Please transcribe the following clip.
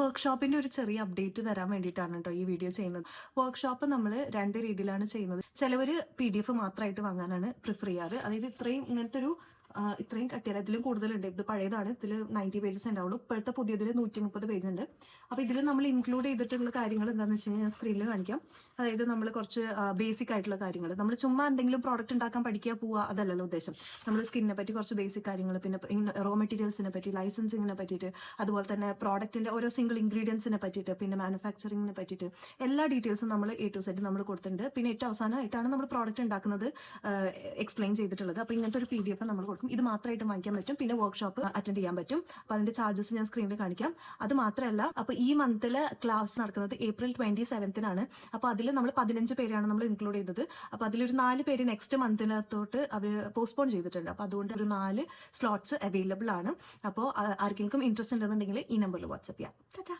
വർക്ക്ഷോപ്പിന്റെ ഒരു ചെറിയ അപ്ഡേറ്റ് തരാൻ വേണ്ടിയിട്ടാണ് കേട്ടോ ഈ വീഡിയോ ചെയ്യുന്നത്. വർക്ക്ഷോപ്പ് നമ്മൾ രണ്ട് രീതിയിലാണ് ചെയ്യുന്നത്. ചിലവർ പി ഡി എഫ് മാത്രമായിട്ട് വാങ്ങാനാണ് പ്രിഫർ ചെയ്യാറ്. അതായത് ഇത്രയും ഇങ്ങനത്തെ ഒരു ഇത്രയും കട്ടിയാൽ ഇതിലും കൂടുതലുണ്ട്. ഇത് പഴയതാണ്. ഇതിൽ നയന്റി പേജസ് ഉണ്ടാവുള്ളൂ. ഇപ്പോഴത്തെ പുതിയതിൽ നൂറ്റി മുപ്പത് പേജ് ഉണ്ട് അപ്പോൾ ഇതിൽ നമ്മൾ ഇൻക്ലൂഡ് ചെയ്തിട്ടുള്ള കാര്യങ്ങൾ എന്താണെന്ന് വെച്ച് കഴിഞ്ഞാൽ ഞാൻ സ്ക്രീനിൽ കാണിക്കാം. അതായത് നമ്മൾ കുറച്ച് ബേസിക് ആയിട്ടുള്ള കാര്യങ്ങൾ നമ്മൾ ചുമ്മാ എന്തെങ്കിലും പ്രോഡക്റ്റ് ഉണ്ടാക്കാൻ പഠിക്കുക പോവുക അതല്ലല്ലോ ഉദ്ദേശം. നമ്മൾ സ്കിന്നിനെ പറ്റി കുറച്ച് ബേസിക് കാര്യങ്ങൾ പിന്നെ റോ മെറ്റീരിയൽസിനെ പറ്റി ലൈസൻസിങ്ങിനെ പറ്റിയിട്ട് അതുപോലെ തന്നെ പ്രോഡക്റ്റിന്റെ ഓരോ സിംഗിൾ ഇൻഗ്രീഡിയൻസിനെ പറ്റിയിട്ട് പിന്നെ മാനുഫാക്ചറിങ്ങിനെ പറ്റിയിട്ട് എല്ലാ ഡീറ്റെയിൽസും നമ്മൾ എ ടു സെറ്റ് നമ്മൾ കൊടുത്തിട്ടുണ്ട്. പിന്നെ ഏറ്റവും അവസാനമായിട്ടാണ് നമ്മൾ പ്രോഡക്റ്റ് ഉണ്ടാക്കുന്നത് എക്സ്പ്ലെയിൻ ചെയ്തിട്ടുള്ളത്. അപ്പോൾ ഇങ്ങനത്തെ ഒരു പി ഡി എഫ് നമ്മൾ കൊടുക്കും. ഇത് മാത്രമായിട്ട് വാങ്ങിക്കാൻ പറ്റും. പിന്നെ വർക്ക്ഷോപ്പ് അറ്റൻഡ് ചെയ്യാൻ പറ്റും. അപ്പൊ അതിന്റെ ചാർജസ് ഞാൻ സ്ക്രീനിൽ കാണിക്കാം. അത് മാത്രമല്ല അപ്പൊ ഈ മന്തിലെ ക്ലാസ് നടക്കുന്നത് ഏപ്രിൽ ട്വന്റി സെവൻത്തിനാണ് അപ്പൊ അതിൽ നമ്മൾ പതിനഞ്ച് പേരാണ് നമ്മൾ ഇൻക്ലൂഡ് ചെയ്തത്. അപ്പൊ അതിലൊരു നാല് പേര് നെക്സ്റ്റ് മന്തിനകത്തോട്ട് അവർ പോസ്റ്റ്പോൺ ചെയ്തിട്ടുണ്ട്. അപ്പൊ അതുകൊണ്ട് ഒരു നാല് സ്ലോട്ട്സ് അവൈലബിൾ ആണ്. അപ്പോൾ ആർക്കെങ്കിലും ഇൻട്രസ്റ്റ് ഉണ്ടെന്നുണ്ടെങ്കിൽ ഈ നമ്പറിൽ വാട്സപ്പ് ചെയ്യാം. ടാറ്റാ.